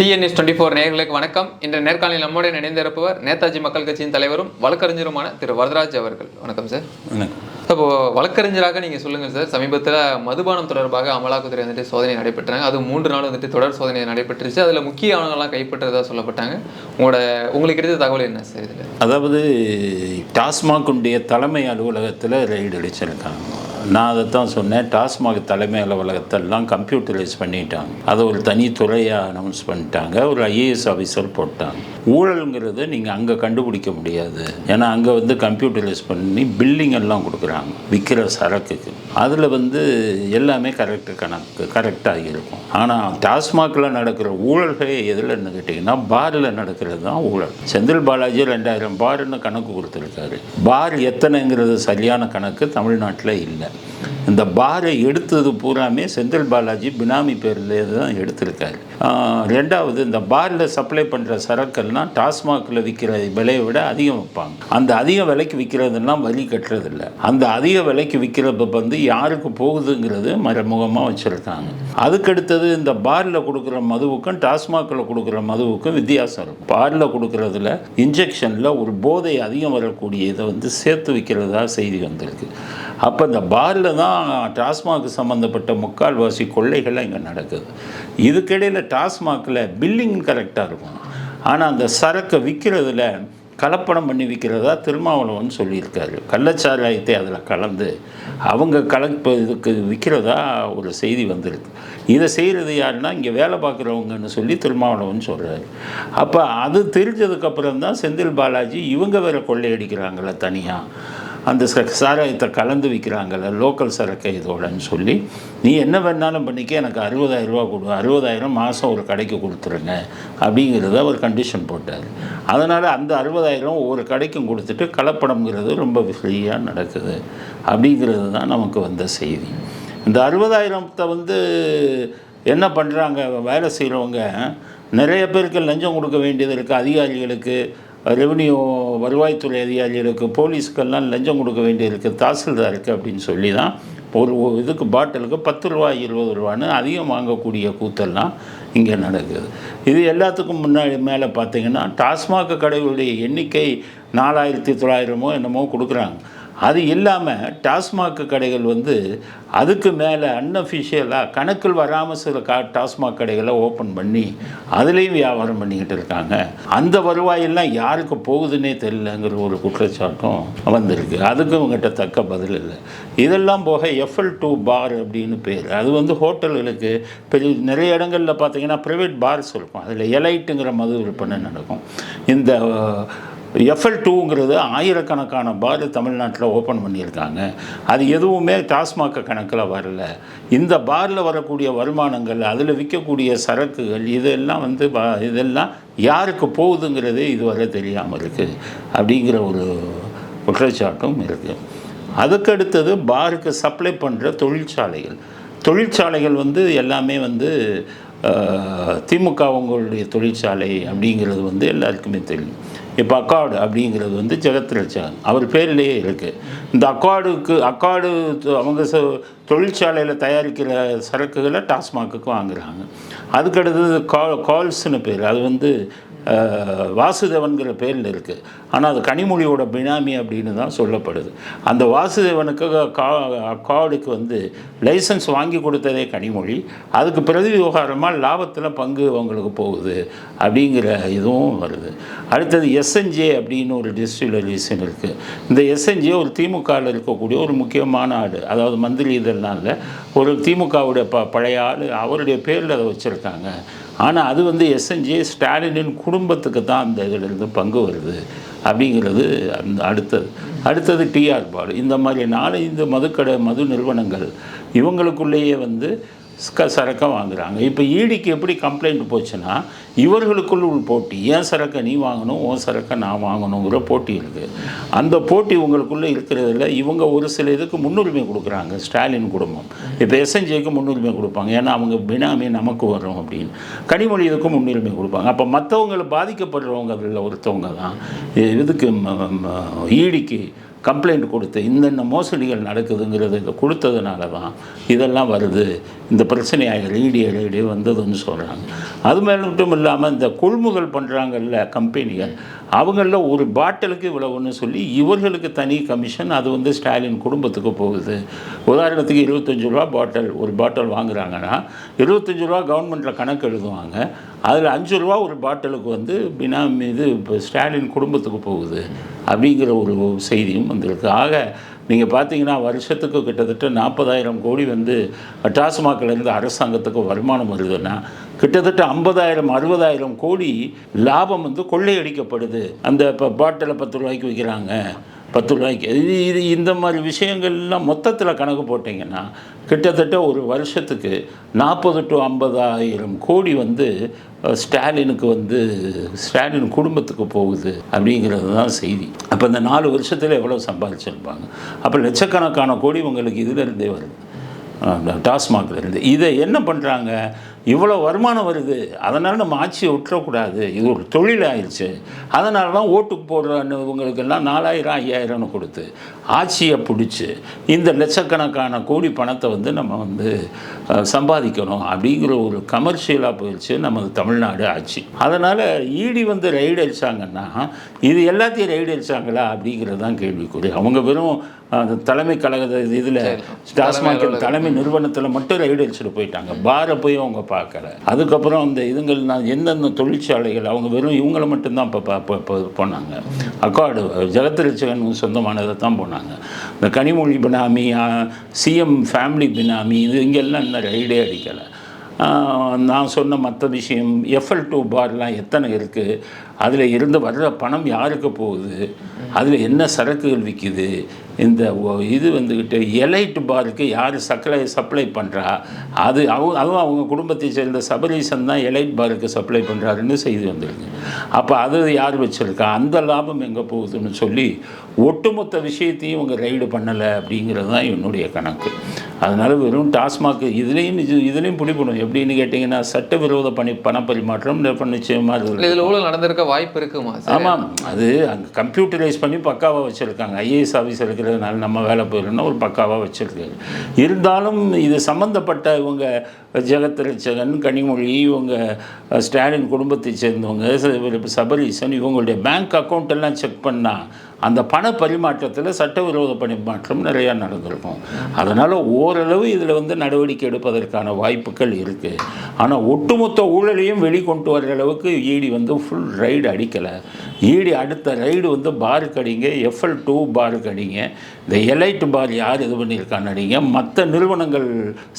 DNS twenty four நேயர்களுக்கு வணக்கம். இன்று நேர்காணலில் நம்முடன் இணைந்திருப்பவர் நேதாஜி மக்கள் கட்சியின் தலைவரும் வழக்கறிஞருமான திரு வரதராஜ் அவர்கள். வணக்கம் சார் வணக்கம். இப்போ வழக்கறிஞராக நீங்கள் சொல்லுங்கள் சார் சமீபத்தில் மதுபானம் தொடர்பாக அமலாக்கத்துறை வந்துட்டு சோதனை நடைபெற்றாங்க அது மூன்று நாள் வந்துட்டு தொடர் சோதனை நடைபெற்றுச்சு. அதில் முக்கிய ஆவணங்கள்லாம் கைப்பற்றதா சொல்லப்பட்டாங்க. உங்களோட உங்களுக்கு கிடைத்த தகவல் என்ன சார் இதில்? அதாவது டாஸ்மாகுடைய தலைமை அலுவலகத்தில் ரெய்டு அடிச்சிருக்காங்க. நான் அதை தான் சொன்னேன். டாஸ்மாக் தலைமை அலுவலகத்தெல்லாம் கம்ப்யூட்டரைஸ் பண்ணிட்டாங்க. அதை ஒரு தனி துறையாக அனௌன்ஸ் பண்ணிட்டாங்க. ஒரு ஐஏஎஸ் ஆஃபீஸர் போட்டாங்க. ஊழலுங்கிறத நீங்கள் அங்கே கண்டுபிடிக்க முடியாது. ஏன்னா அங்கே வந்து கம்ப்யூட்டரைஸ் பண்ணி பில்லிங் எல்லாம் கொடுக்குறாங்க. விற்கிற சரக்குக்கு. அதில் வந்து எல்லாமே கரெக்டு கணக்கு கரெக்டாக இருக்கும். ஆனால் டாஸ்மாகில் நடக்கிற ஊழல்களே எதில் கேட்டிங்கன்னா பாரில் நடக்கிறது தான் ஊழல். செந்தில் பாலாஜி ரெண்டாயிரம் பார்னு கணக்கு கொடுத்துருக்காரு. பார் எத்தனைங்கிறது சரியான கணக்கு தமிழ்நாட்டில் இல்லை. இந்த பாரை எடுத்தது பூராமே செந்தில் பாலாஜி பினாமி பேரில் தான் எடுத்திருக்காரு. ரெண்டாவது இந்த பாரில் சப்ளை பண்ணுற சரக்கெல்லாம் டாஸ்மாகில் விற்கிற விலையை விட அதிகம் வைப்பாங்க அந்த அதிக விலைக்கு விற்கிறதெல்லாம் வரி கட்டுறதில்ல. அந்த அதிக விலைக்கு விற்கிறப்ப வந்து யாருக்கு போகுதுங்கிறது மறைமுகமாக வச்சுருக்காங்க. அதுக்கடுத்தது இந்த பாரில் கொடுக்குற மதுவுக்கும் டாஸ்மாகில் கொடுக்குற மதுவுக்கும் வித்தியாசம் இருக்கும். பாரில் கொடுக்குறதுல இன்ஜெக்ஷனில் ஒரு போதை அதிகம் வரக்கூடிய இதை வந்து சேர்த்து விற்கிறதா செய்தி வந்திருக்கு. அப்போ இந்த பாரில் தான் டாஸ்மாக் சம்மந்தப்பட்ட முக்கால்வாசி கொள்ளைகள்லாம் இங்கே நடக்குது. இதுக்கிடையில் டாஸ்மாகில் பில்லிங் கரெக்டாக இருக்கும். ஆனால் அந்த சரக்கை விற்கிறதுல கலப்படம் பண்ணி விற்கிறதா திருமாவளவன் சொல்லியிருக்காரு. கள்ளச்சாராயத்தை அதில் கலந்து அவங்க கலப்பு இதுக்கு விற்கிறதா ஒரு செய்தி வந்திருக்கு. இதை செய்கிறது யாருன்னா இங்கே வேலை பார்க்குறவங்கன்னு சொல்லி திருமாவளவன் சொல்கிறாரு அப்போ அது தெரிஞ்சதுக்கப்புறம் தான் செந்தில் பாலாஜி இவங்க வேறு கொள்ளையடிக்கிறாங்களே தனியாக அந்த சாராயத்தை கலந்து விற்கிறாங்கல்ல லோக்கல் சரக்கை இதோடன்னு சொல்லி நீ என்ன வேணாலும் பண்ணிக்க எனக்கு அறுபதாயிரம் ரூபா கொடு அறுபதாயிரம் மாதம் ஒரு கடைக்கு கொடுத்துருங்க அப்படிங்கிறத ஒரு கண்டிஷன் போட்டார். அதனால் அந்த அறுபதாயிரம் ஒவ்வொரு கடைக்கும் கொடுத்துட்டு கலப்படம்ங்கிறது ரொம்ப ஃப்ரீயாக நடக்குது அப்படிங்கிறது தான் நமக்கு வந்த செய்தி. இந்த அறுபதாயிரத்தை வந்து என்ன பண்ணுறாங்க வேலை செய்கிறவங்க நிறைய பேருக்கு லஞ்சம் கொடுக்க வேண்டியது இருக்குது அதிகாரிகளுக்கு ரெவன்யூ வருவாய்த்துறை அதிகாரிகளுக்கு போலீஸுக்கெல்லாம் லஞ்சம் கொடுக்க வேண்டியிருக்கு தாசில்தாருக்கு அப்படின்னு சொல்லி தான் ஒரு ஒரு இதுக்கு பாட்டிலுக்கு பத்து ரூபா இருபது ரூபான்னு அதிகம் வாங்கக்கூடிய கூத்தெல்லாம் இங்கே நடக்குது. இது எல்லாத்துக்கும் முன்னாடி மேலே பார்த்தீங்கன்னா டாஸ்மாக் கடைகளுடைய எண்ணிக்கை நாலாயிரத்தி தொள்ளாயிரமோ என்னமோ கொடுக்குறாங்க. அது இல்லாமல் டாஸ்மாக் கடைகள் வந்து அதுக்கு மேலே அன்அஃபிஷியலாக கணக்கில் வராமல் சில கா டாஸ்மாக் கடைகளை ஓப்பன் பண்ணி அதுலேயும் வியாபாரம் பண்ணிக்கிட்டு இருக்காங்க. அந்த வருவாயெல்லாம் யாருக்கு போகுதுன்னே தெரியலங்கிற ஒரு குற்றச்சாட்டும் வந்திருக்கு. அதுக்கு இவங்ககிட்ட தக்க பதில் இல்லை. இதெல்லாம் போக எஃப்எல் டூ பார் அப்படின்னு பேர். அது வந்து ஹோட்டல்களுக்கு பெரிய நிறைய இடங்களில் பார்த்தீங்கன்னா ப்ரைவேட் பார்ஸ் இருக்கும். அதில் எலைட்டுங்கிற மது விற்பனை நடக்கும். இந்த எஃப்எல் டூங்கிறது ஆயிரக்கணக்கான பார் தமிழ்நாட்டில் ஓப்பன் பண்ணியிருக்காங்க. அது எதுவுமே டாஸ்மாக கணக்கில் வரல. இந்த பாரில் வரக்கூடிய வருமானங்கள் அதில் விற்கக்கூடிய சரக்குகள் இதெல்லாம் வந்து பா- இதெல்லாம் யாருக்கு போகுதுங்கிறதே இதுவரை தெரியாமல் இருக்குது அப்படிங்கிற ஒரு குற்றச்சாட்டும் இருக்குது அதுக்கடுத்தது பாருக்கு சப்ளை பண்ணுற தொழிற்சாலைகள். தொழிற்சாலைகள் வந்து எல்லாமே வந்து திமுக அவங்களுடைய தொழிற்சாலை அப்படிங்கிறது வந்து எல்லாருக்குமே தெரியும். இப்போ அக்காடு அப்படிங்கிறது வந்து ஜெகத் அவர் பேர்லேயே இருக்குது இந்த அக்காடுக்கு அக்காடு அவங்க தொழிற்சாலையில் தயாரிக்கிற சரக்குகளை டாஸ்மாக்கு வாங்குறாங்க. அதுக்கடுத்தது கால் கால்ஸ்னு பேர். அது வந்து வாசுதேவன்கிற பேரில் இருக்குது ஆனால் அது கனிமொழியோட பினாமி அப்படின்னு தான் சொல்லப்படுது. அந்த வாசுதேவனுக்கு கா அக்காடுக்கு வந்து லைசன்ஸ் வாங்கி கொடுத்ததே கனிமொழி. அதுக்கு பிரதி விவகாரமாக லாபத்தில் பங்கு அவங்களுக்கு போகுது அப்படிங்கிற இதுவும் வருது. அடுத்தது எஸ்என்ஜே அப்படின்னு ஒரு டிஸ்டிலரிஸ்ன்னு இருக்குது இந்த எஸ்என்ஜே ஒரு திமுகவில் இருக்கக்கூடிய ஒரு முக்கியமான ஆடு. அதாவது மந்திரி இதெல்லாம் இல்லை ஒரு திமுகவுடைய ப பழைய ஆள் அவருடைய பேரில் அதை வச்சுருக்காங்க. ஆனால் அது வந்து எஸ்என்ஜி ஸ்டாலினின் குடும்பத்துக்கு தான் அந்த இதிலிருந்து பங்கு வருது அப்படிங்கிறது அந்த அடுத்தது. அடுத்தது டிஆர் பால். இந்த மாதிரி நாலஞ்சு மதுக்கடை மது நிறுவனங்கள் இவங்களுக்குள்ளேயே வந்து சரக்கை வாங்குகிறாங்க இப்போ ஈடிக்கு எப்படி கம்ப்ளைண்ட் போச்சுன்னா இவர்களுக்குள் உள் போட்டி ஏன் சரக்கை நீ வாங்கணும்? உன் சரக்கை நான் வாங்கணுங்கிற போட்டி இருக்குது அந்த போட்டி உங்களுக்குள்ளே இருக்கிறதுல இவங்க ஒரு சில இதுக்கு முன்னுரிமை கொடுக்குறாங்க ஸ்டாலின் குடும்பம். இப்போ எஸ்என்ஜேக்கு முன்னுரிமை கொடுப்பாங்க. ஏன்னா அவங்க பினாமி நமக்கு வரும் அப்படின்னு. கனிமொழி இதுக்கு முன்னுரிமை கொடுப்பாங்க. அப்போ மற்றவங்களை பாதிக்கப்படுறவங்க அதில் ஒருத்தவங்க தான். இதுக்கு ஈடிக்கு கம்ப்ளைண்ட் கொடுத்து இந்தந்த மோசடிகள் நடக்குதுங்கிறது இதை கொடுத்ததுனால தான் இதெல்லாம் வருது. இந்த பிரச்சனையாக ரீடிய ரீடிய வந்ததுன்னு சொல்கிறாங்க அது மேலே மட்டும் இல்லாமல் இந்த கொள்முதல் பண்ணுறாங்கல்ல கம்பெனிகள் அவங்களில் ஒரு பாட்டிலுக்கு இவ்வளவுன்னு சொல்லி இவர்களுக்கு தனி கமிஷன் அது வந்து ஸ்டாலின் குடும்பத்துக்கு போகுது. உதாரணத்துக்கு இருபத்தஞ்சு ரூபா பாட்டில் ஒரு பாட்டில் வாங்குறாங்கன்னா இருபத்தஞ்சு ரூபா கவர்மெண்ட்டில் கணக்கு எழுதுவாங்க. அதில் அஞ்சு ரூபா ஒரு பாட்டிலுக்கு வந்து பினாமி இது இப்போ ஸ்டாலின் குடும்பத்துக்கு போகுது அப்படிங்கிற ஒரு செய்தியும் வந்திருக்கு. ஆக நீங்கள் பார்த்தீங்கன்னா வருஷத்துக்கு கிட்டத்தட்ட நாற்பதாயிரம் கோடி வந்து டாஸ்மாக்லேருந்து அரசாங்கத்துக்கு வருமானம் வருதுன்னா கிட்டத்தட்ட ஐம்பதாயிரம் அறுபதாயிரம் கோடி லாபம் வந்து கொள்ளையடிக்கப்படுது. அந்த இப்போ பாட்டிலை பத்து ரூபாய்க்கு விற்கிறாங்க பத்து ரூபாய்க்கு. இது இது இந்த மாதிரி விஷயங்கள்லாம் மொத்தத்தில் கணக்கு போட்டிங்கன்னா கிட்டத்தட்ட ஒரு வருஷத்துக்கு நாற்பது டு ஐம்பதாயிரம் கோடி வந்து ஸ்டாலினுக்கு வந்து ஸ்டாலின் குடும்பத்துக்கு போகுது அப்படிங்கிறது தான் செய்தி. அப்போ இந்த நாலு வருஷத்தில் எவ்வளோ சம்பாதிச்சிருப்பாங்க? அப்போ லட்சக்கணக்கான கோடி உங்களுக்கு இதிலிருந்தே வருது. டாஸ்மாக்லேருந்து இதை என்ன பண்ணுறாங்க இவ்வளோ வருமானம் வருது. அதனால் நம்ம ஆட்சியை விட்டுறக்கூடாது. இது ஒரு தொழில் ஆயிடுச்சு அதனால தான் ஓட்டுக்கு போடுறவங்களுக்கெல்லாம் நாலாயிரம் ஐயாயிரம்னு கொடுத்து ஆட்சியை பிடிச்சி இந்த லட்சக்கணக்கான கோடி பணத்தை வந்து நம்ம வந்து சம்பாதிக்கணும் அப்படிங்கிற ஒரு கமர்ஷியலாக போயிடுச்சு நமது தமிழ்நாடு ஆட்சி. அதனால் ஈடி வந்து ரைடு அடிச்சாங்கன்னா இது எல்லாத்தையும் ரைடு அடிச்சாங்களா அப்படிங்கிறது தான் கேள்விக்குறி. அவங்க வெறும் அந்த தலைமை கழக இதில் டாஸ்மாக் தலைமை நிறுவனத்தில் மட்டும் ரைடு அடிச்சுட்டு போயிட்டாங்க. பாரை போய் அவங்க பார்க்கல அதுக்கப்புறம் அந்த இதுங்கள் நான் எந்தெந்த தொழிற்சாலைகள் அவங்க வெறும் இவங்கள மட்டும்தான் இப்போ பா- போனாங்க. அக்கார்டு ஜெகத்ரட்சகன் சொந்தமானதை தான் போனாங்க. இந்த கனிமொழி பினாமி சிஎம் ஃபேமிலி பினாமி இது இங்கெல்லாம் இன்னும் ரைடே அடிக்கலை. நான் சொன்ன மற்ற விஷயம் எஃப்எல் டூ பார்லாம் எத்தனை இருக்குது அதில் இருந்து வர்ற பணம் யாருக்கு போகுது? அதில் என்ன சரக்குகள் விற்கிது இந்த இது வந்துக்கிட்டு எலைட் பாருக்கு யார் சப்ளை சப்ளை பண்ணுறா அது அவங்க அதுவும் அவங்க குடும்பத்தை சேர்ந்த சபரீசன் தான் எலைட் பாருக்கு சப்ளை பண்ணுறாருன்னு செய்தி வந்திருக்கு அப்போ அது யார் வச்சுருக்கா? அந்த லாபம் எங்கே போகுதுன்னு சொல்லி ஒட்டுமொத்த விஷயத்தையும் இவங்க ரைடு பண்ணலை அப்படிங்கிறது தான் என்னுடைய கணக்கு. அதனால் வெறும் டாஸ்மாக் இதுலேயும் இது இதுலேயும் பிடிப்படும் எப்படின்னு கேட்டிங்கன்னா சட்டவிரோத பணி பணப்பரிமாற்றம் நிச்சயமாக இருக்குது இதுல ஊழல் நடந்திருக்க வாய்ப்பு இருக்குமா ஆமாம். அது அங்கே கம்ப்யூட்டரைஸ் பண்ணி பக்காவாக வச்சுருக்காங்க. ஐஏஎஸ் ஆஃபீஸ் இருக்கிறதுனால நம்ம வேலை போயிடணும்னா ஒரு பக்காவாக வச்சுருக்காரு. இருந்தாலும் இது சம்மந்தப்பட்ட இவங்க ஜெகத் ரட்சகன் கனிமொழி இவங்க ஸ்டாலின் குடும்பத்தை சேர்ந்தவங்க சபரீசன் இவங்களுடைய பேங்க் அக்கௌண்ட் எல்லாம் செக் பண்ணால் அந்த பண பரிமாற்றத்தில் சட்டவிரோத பரிமாற்றம் நிறையா நடந்திருக்கும். அதனால் ஓரளவு இதில் வந்து நடவடிக்கை எடுப்பதற்கான வாய்ப்புகள் இருக்குது ஆனால் ஒட்டுமொத்த ஊழலையும் வெளிக்கொண்டு வர்ற அளவுக்கு ஈடி வந்து ஃபுல் ரைடு அடிக்கலை. ஈடி அடுத்த ரைடு வந்து பாருக்கு அடிங்க எஃப்எல் டூ பாருக்கு அடிங்க. இந்த எலைட் பார் யார் இது பண்ணியிருக்கான்னு அடிங்க. மற்ற நிறுவனங்கள்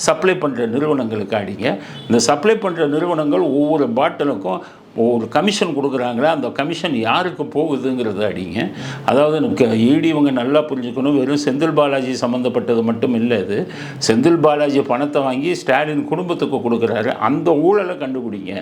சப்ளை பண்ணுற நிறுவனங்களுக்கு அடிங்க. இந்த சப்ளை பண்ணுற நிறுவனங்கள் ஒவ்வொரு பாட்டிலுக்கும் ஒரு கமிஷன் கொடுக்குறாங்களே அந்த கமிஷன் யாருக்கு போகுதுங்கிறத அடிங்க. அதாவது நமக்கு ஈடி இவங்க நல்லா புரிஞ்சுக்கணும். வெறும் செந்தில் பாலாஜி சம்மந்தப்பட்டது மட்டும் இல்லை இது. செந்தில் பாலாஜி பணத்தை வாங்கி ஸ்டாலின் குடும்பத்துக்கு கொடுக்குறாரு. அந்த ஊழலை கண்டுபிடிங்க.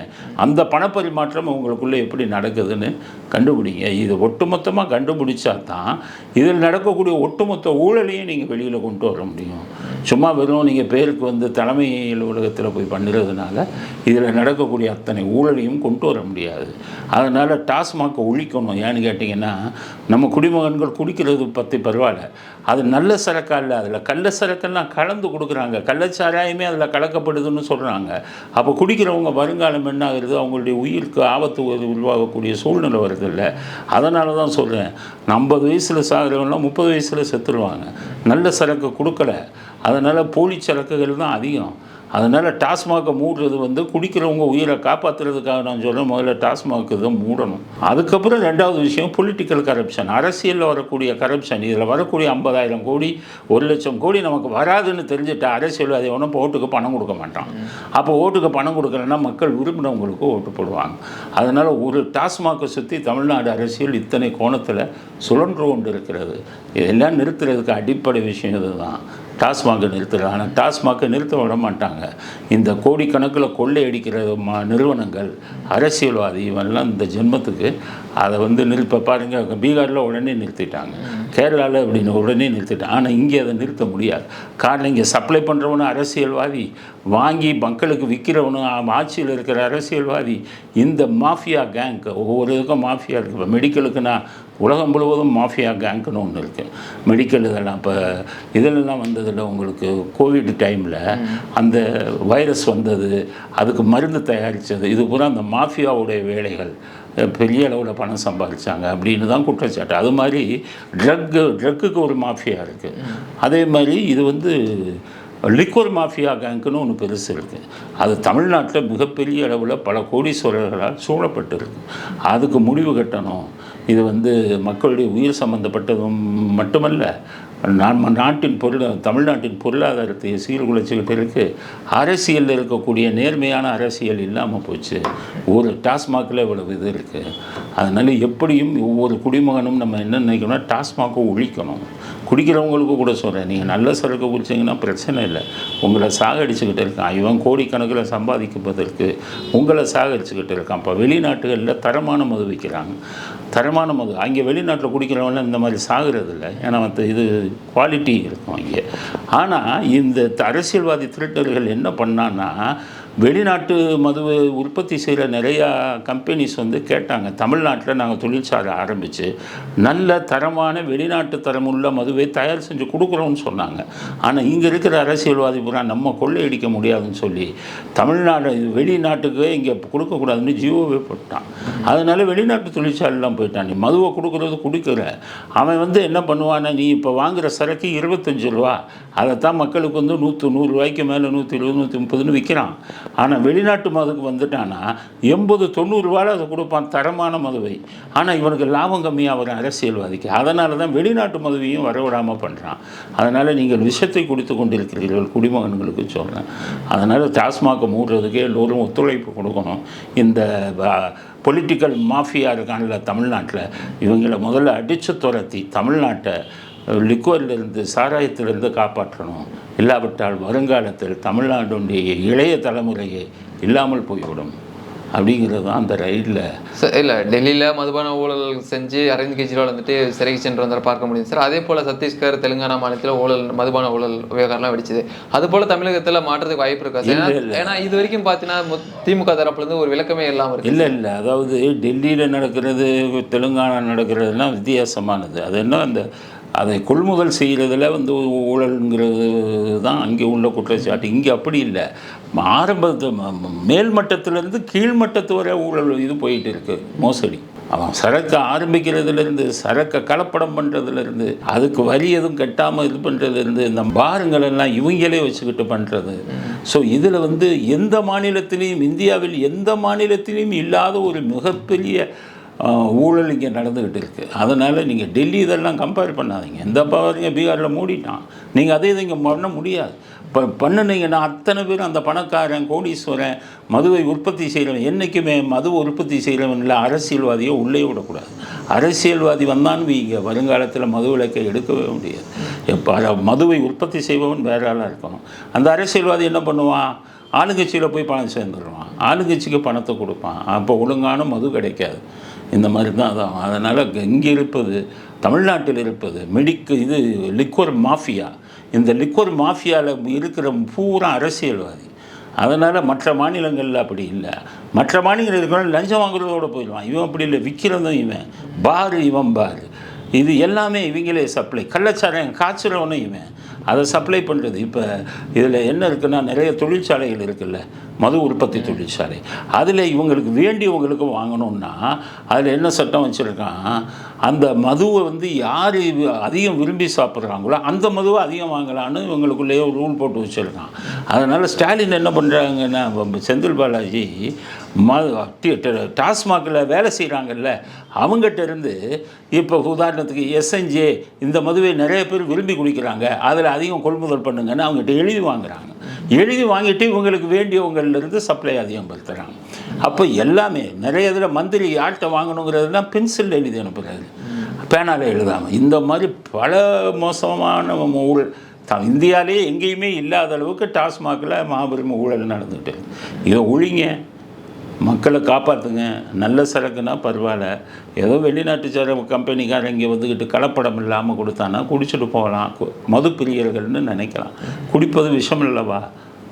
அந்த பணப்பரிமாற்றம் உங்களுக்குள்ளே எப்படி நடக்குதுன்னு கண்டுபிடிங்க. இது ஒட்டுமொத்தமாக கண்டுபிடிச்சா தான் இதில் நடக்கக்கூடிய ஒட்டுமொத்த ஊழலையும் நீங்கள் வெளியில் கொண்டு வர முடியும். சும்மா வெறும் நீங்கள் பேருக்கு வந்து தலைமை அலுவலகத்தில் போய் பண்ணுறதுனால இதில் நடக்கக்கூடிய அத்தனை ஊழலையும் கொண்டு வர முடியாது. அதனால் டாஸ்மாகை ஒழிக்கணும். ஏன்னு கேட்டிங்கன்னா நம்ம குடிமகன்கள் குடிக்கிறது பற்றி பரவாயில்ல. அது நல்ல சரக்காக இல்லை அதில் கள்ள சரக்கெல்லாம் கலந்து கொடுக்குறாங்க. கள்ளச்சாராயமே அதில் கலக்கப்படுதுன்னு சொல்கிறாங்க அப்போ குடிக்கிறவங்க வருங்காலம் என்ன ஆகுறது அவங்களுடைய உயிருக்கு ஆபத்து உருவாகக்கூடிய சூழ்நிலை வருது இல்லை. அதனால தான் சொல்கிறேன் ஐம்பது வயசில் சாகிறவங்களாம் முப்பது வயசில் செத்துருவாங்க. நல்ல சரக்கு கொடுக்கல. அதனால் போலி சரக்குகள் தான் அதிகம். அதனால் டாஸ்மாகை மூடுறது வந்து குடிக்கிறவங்க உயிரை காப்பாற்றுறதுக்காக நான் சொல்கிறேன் முதல்ல டாஸ்மாக் இதை மூடணும். அதுக்கப்புறம் ரெண்டாவது விஷயம் பொலிட்டிக்கல் கரப்ஷன் அரசியலில் வரக்கூடிய கரப்ஷன் இதில் வரக்கூடிய ஐம்பதாயிரம் கோடி ஒரு லட்சம் கோடி நமக்கு வராதுன்னு தெரிஞ்சுட்டு அரசியல்வாதி ஒன்றும் ஓட்டுக்கு பணம் கொடுக்க மாட்டான். அப்போ ஓட்டுக்கு பணம் கொடுக்கலன்னா மக்கள் விரும்பினவங்களுக்கு ஓட்டு போடுவாங்க. அதனால் ஒரு டாஸ்மாகை சுற்றி தமிழ்நாடு அரசியல் இத்தனை கோணத்தில் சுழன்று கொண்டு இருக்கிறது இதெல்லாம் நிறுத்துறதுக்கு அடிப்படை விஷயம் இதுதான். டாஸ்மாகை நிறுத்துறாங்க. ஆனால் டாஸ்மாகை நிறுத்த விட மாட்டாங்க. இந்த கோடிக்கணக்கில் கொள்ளையடிக்கிற மா நிறுவனங்கள் அரசியல்வாதி இவெல்லாம் இந்த ஜென்மத்துக்கு அதை வந்து நிறுத்த பாருங்கள் பீகாரில் உடனே நிறுத்திட்டாங்க. கேரளாவில் அப்படின்னு உடனே நிறுத்திட்டாங்க. ஆனால் இங்கே அதை நிறுத்த முடியாது. காரணம் இங்கே சப்ளை பண்ணுறவனும் அரசியல்வாதி வாங்கி மக்களுக்கு விற்கிறவனும் ஆட்சியில் இருக்கிற அரசியல்வாதி இந்த மாஃபியா கேங்க் ஒவ்வொரு இதுக்கும் மாஃபியா இருக்குது இப்போ மெடிக்கலுக்குன்னா உலகம் முழுவதும் மாஃபியா கேங்க்னு ஒன்று இருக்குது மெடிக்கல் இதெல்லாம் இப்போ இதிலெல்லாம் இதில் உங்களுக்கு கோவிட் டைமில் அந்த வைரஸ் வந்தது அதுக்கு மருந்து தயாரித்தது இது பூரா அந்த மாஃபியாவுடைய வேலைகள். பெரிய அளவில் பணம் சம்பாதிச்சாங்க அப்படின்னு தான் குற்றச்சாட்டு. அது மாதிரி ட்ரக்கு ட்ரக்குக்கு ஒரு மாஃபியா இருக்குது அதே மாதிரி இது வந்து லிக்வர் மாஃபியா கேங்க்னு ஒன்று பெருசு இருக்குது அது தமிழ்நாட்டில் மிகப்பெரிய அளவில் பல கோடீஸ்வரர்களால் சூழப்பட்டிருக்கு. அதுக்கு முடிவு கட்டணும். இது வந்து மக்களுடைய உயிர் சம்பந்தப்பட்டதும் மட்டுமல்ல நம்ம நாட்டின் பொருளா தமிழ்நாட்டின் பொருளாதாரத்தை சீர்குலைச்சிக்கிட்டு இருக்குது அரசியலில் இருக்கக்கூடிய நேர்மையான அரசியல் இல்லாமல் போச்சு. ஒரு டாஸ்மாகில் இவ்வளவு இது இருக்குது அதனால் எப்படியும் ஒவ்வொரு குடிமகனும் நம்ம என்ன நினைக்கணும்னா டாஸ்மாகை ஒழிக்கணும். குடிக்கிறவங்களுக்கு கூட சொல்கிறேன் நீங்கள் நல்ல சரக்கு குடிச்சிங்கன்னா பிரச்சனை இல்லை. உங்களை சாகடிச்சுக்கிட்டு இருக்கான். இவன் கோடிக்கணக்கில் சம்பாதிப்பதற்கு உங்களை சாகடிச்சுக்கிட்டு இருக்கான். இப்போ வெளிநாட்டுகளில் தரமான மது விற்கிறாங்க தரமான மது. அங்கே வெளிநாட்டில் குடிக்கிறவங்களாம் இந்த மாதிரி சாகிறது இல்லை. ஏன்னா மற்ற இது குவாலிட்டி இருக்கும் இங்கே ஆனால் இந்த அரசியல்வாதி திருட்டர்கள் என்ன பண்ணான்னா வெளிநாட்டு மதுவை உற்பத்தி செய்கிற நிறையா கம்பெனிஸ் வந்து கேட்டாங்க. தமிழ்நாட்டில் நாங்கள் தொழிற்சாலை ஆரம்பித்து நல்ல தரமான வெளிநாட்டு தரமுள்ள மதுவை தயார் செஞ்சு கொடுக்குறோம்னு சொன்னாங்க. ஆனால் இங்கே இருக்கிற அரசியல்வாதி பூரா நம்ம கொள்ளையடிக்க முடியாதுன்னு சொல்லி தமிழ்நாடு வெளிநாட்டுக்கு இங்கே கொடுக்கக்கூடாதுன்னு ஜியோவே போட்டான். அதனால் வெளிநாட்டு தொழிற்சாலைலாம் போயிட்டான். நீ மதுவை கொடுக்குறது கொடுக்குற. அவன் வந்து என்ன பண்ணுவான்னா நீ இப்போ வாங்குகிற சரக்கு இருபத்தஞ்சு ரூபா. அதைத்தான் மக்களுக்கு வந்து நூற்று நூறுரூவாய்க்கு மேலே நூற்றி இருபது நூற்றி முப்பதுன்னு விற்கிறான். ஆனால் வெளிநாட்டு மதுக்கு வந்துட்டான்னா எண்பது தொண்ணூறுரூவாவில் அதை கொடுப்பான் தரமான மதுவை. ஆனால் இவனுக்கு லாபம் கம்மியாக வரும் அரசியல்வாதிக்கு. அதனால தான் வெளிநாட்டு மதுவையும் வரவிடாமல் பண்ணுறான் அதனால் நீங்கள் விஷத்தை குடித்து கொண்டிருக்கிறீர்கள் குடிமகன்களுக்கு சொல்கிறேன் அதனால் டாஸ்மாகை மூடுறதுக்கே எல்லோரும் ஒத்துழைப்பு கொடுக்கணும். இந்த பொலிட்டிக்கல் மாஃபியா இருக்கான்ல தமிழ்நாட்டில் இவங்களை முதல்ல அடித்து துரத்தி தமிழ்நாட்டை லிக்வரிலிருந்து சாராயத்திலிருந்து காப்பாற்றணும். இல்லாவிட்டால் வருங்காலத்தில் தமிழ்நாடுடைய இளைய தலைமுறையே இல்லாமல் போய்விடும். அப்படிங்கிறது தான் அந்த ரயிலில். சார் இல்லை டெல்லியில் மதுபான ஊழல் செஞ்சு அரவிந்த் கெஜ்ரிவால் வந்துட்டு சிறைக்கு சென்று வந்தார் பார்க்க முடியும். சார் அதே போல் சத்தீஸ்கர் தெலுங்கானா மாநிலத்தில் ஊழல் மதுபான ஊழல் விவகாரம்லாம் வெடிச்சது. அது போல் தமிழகத்தில் மாற்றத்துக்கு வாய்ப்பு இருக்கா சார்? ஏன்னா- இது வரைக்கும் பார்த்தீங்கன்னா திமுக தரப்புலேருந்து ஒரு விளக்கமே இல்லாமல் இருக்கு. இல்லை இல்லை. அதாவது டெல்லியில் நடக்கிறது தெலுங்கானா நடக்கிறதுலாம் வித்தியாசமானது. அது என்ன அந்த அதை கொள்முதல் செய்கிறதுல வந்து ஊழல்ங்கிறது தான் அங்கே உள்ள குற்றச்சாட்டு. இங்கே அப்படி இல்லை. ஆரம்பத்து மேல்மட்டத்திலேருந்து கீழ்மட்டத்து வரை ஊழல் இது போயிட்டு இருக்குது மோசடி. அவன் சரக்கை ஆரம்பிக்கிறதுலேருந்து சரக்கை கலப்படம் பண்ணுறதுலேருந்து அதுக்கு வரி எதுவும் கட்டாமல் இது பண்ணுறதுலேருந்து இந்த பாருங்கள் எல்லாம் இவங்களே வச்சுக்கிட்டு பண்ணுறது ஸோ இதில் வந்து எந்த மாநிலத்திலையும் இந்தியாவில் எந்த மாநிலத்திலையும் இல்லாத ஒரு மிகப்பெரிய ஊழல் இங்கே நடந்துக்கிட்டு இருக்குது அதனால் நீங்கள் டெல்லி இதெல்லாம் கம்பேர் பண்ணாதீங்க. இந்த பாருங்க பீகாரில் மூடிட்டான். நீங்கள் அதே இதை இங்கே பண்ண முடியாது. இப்போ பண்ணுனீங்கன்னா அத்தனை பேரும் அந்த பணக்காரன் கோடீஸ்வரன் மதுவை உற்பத்தி செய்கிறவன் என்றைக்குமே மது உற்பத்தி செய்கிறவனில் அரசியல்வாதியை உள்ளே விடக்கூடாது. அரசியல்வாதி வந்தான்னு இங்கே வருங்காலத்தில் மது விலக்கை எடுக்கவே முடியாது. எப்போ மதுவை உற்பத்தி செய்பவன் வேற ஆளாக இருக்கணும். அந்த அரசியல்வாதி என்ன பண்ணுவான்? ஆளுங்கட்சியில் போய் பணம் சேர்ந்துடுவான் ஆளுங்கட்சிக்கு பணத்தை கொடுப்பான். அப்போ ஒழுங்கான மது கிடைக்காது. இந்த மாதிரி தான் அதான். அதனால் இங்கே இருப்பது தமிழ்நாட்டில் இருப்பது மெடிக்கு இது லிக்வர் மாஃபியா. இந்த லிக்வர் மாஃபியாவில் இருக்கிற பூரா அரசியல்வாதி. அதனால் மற்ற மாநிலங்களில் அப்படி இல்லை. மற்ற மாநிலங்கள் இருக்கிறவங்க லஞ்சம் வாங்குறதோட போயிடுவான். இவன் அப்படி இல்லை. விற்கிறதும் இவன். பாரு இவன் பாரு. இது எல்லாமே இவங்களே சப்ளை கள்ளச்சாரம் காய்ச்சலவனும் இவன். அதை சப்ளை பண்ணுறது இப்போ இதில் என்ன இருக்குன்னா நிறைய தொழிற்சாலைகள் இருக்குல்ல. மது உற்பத்தி தொழிற்சாலை. அதில் இவங்களுக்கு வேண்டியவங்களுக்கு வாங்கணும்னா அதில் என்ன சட்டம் வச்சுருக்கான்? அந்த மதுவை வந்து யார் அதிகம் விரும்பி சாப்பிட்றாங்களோ அந்த மதுவை அதிகம் வாங்கலான்னு இவங்களுக்குள்ளேயே ரூல் போட்டு வச்சுருக்கான். அதனால் ஸ்டாலின் என்ன பண்ணுறாங்கன்னா செந்தில் பாலாஜி ம டாஸ்மாகில் வேலை செய்கிறாங்கல்ல அவங்ககிட்ட இருந்து இப்போ உதாரணத்துக்கு எஸ்என்ஜே இந்த மதுவை நிறைய பேர் விரும்பி குடிக்கிறாங்க அதில் அதிகம் கொள்முதல் பண்ணுங்கன்னு அவங்ககிட்ட எழுதி வாங்குறாங்க. எழுதி வாங்கிட்டு இவங்களுக்கு வேண்டியவங்கள்லேருந்து சப்ளை அதிகம் படுத்துகிறாங்க அப்போ எல்லாமே நிறைய இதில் மந்திரி யார்கிட்ட வாங்கணுங்கிறதுலாம் பென்சிலில் எழுதி அனுப்புகிறது பேனால் எழுதாமல் இந்த மாதிரி பல மோசமான ஊழல். த- இந்தியாவிலே எங்கேயுமே இல்லாத அளவுக்கு டாஸ்மாகில் மாபெரும் ஊழல் நடந்துட்டு இதை ஒழிங்க. மக்களை காப்பாற்றுங்க நல்ல சரக்குன்னா பரவாயில்ல. ஏதோ வெளிநாட்டு சர கம்பெனிக்காரன் இங்கே வந்துக்கிட்டு கலப்படம் இல்லாமல் கொடுத்தானா குடிச்சிட்டு போகலாம். மது பிரியர்கள்னு நினைக்கலாம். குடிப்பது விஷம் அல்லவா?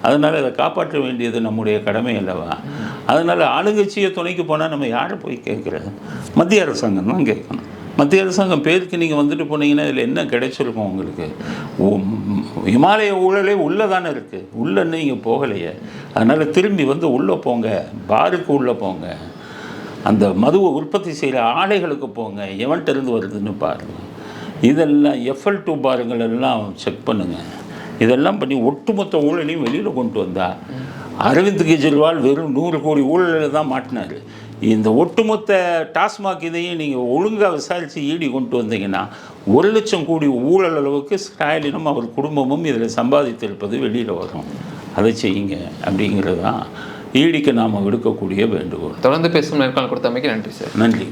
அதனால் அதை காப்பாற்ற வேண்டியது நம்முடைய கடமை அல்லவா? அதனால் ஆளுங்கட்சியை துணைக்கு போனால் நம்ம யாரை போய் கேட்குறது? மத்திய அரசாங்கம் தான் கேட்கணும். மத்திய அரசாங்கம் பேருக்கு நீங்கள் வந்துட்டு போனீங்கன்னா இதில் என்ன கிடைச்சிருக்கும் உங்களுக்கு? இமாலய ஊழலே உள்ளே தானே இருக்குது உள்ளே நீங்கள் போகலையே. அதனால் திரும்பி வந்து உள்ளே போங்க. பாருக்கு உள்ளே போங்க. அந்த மதுவை உற்பத்தி செய்கிற ஆலைகளுக்கு போங்க. எவன்கிட்ட இருந்து வருதுன்னு பாருங்கள் இதெல்லாம் எஃப்எல் டூ பாருங்கள் எல்லாம் செக் பண்ணுங்கள் இதெல்லாம் பண்ணி ஒட்டுமொத்த ஊழலையும் வெளியில் கொண்டு வந்தா அரவிந்த் கெஜ்ரிவால் வெறும் நூறு கோடி ஊழலில் தான் மாட்டினார். இந்த ஒட்டுமொத்த டாஸ்மாக் இதையும் நீங்கள் ஒழுங்காக விசாரித்து ஈடி கொண்டு வந்தீங்கன்னா ஒரு லட்சம் கோடி ஊழல் அளவுக்கு ஸ்டாலினும் அவர் குடும்பமும் இதில் சம்பாதித்திருப்பது வெளியில் வரும். அதை செய்யுங்க அப்படிங்கிறது தான் ஈடிக்கு நாம் விடுக்கக்கூடிய வேண்டுகோள். தொடர்ந்து பேசும் நேர்காணல் கொடுத்தமைக்கு நன்றி சார். நன்றி.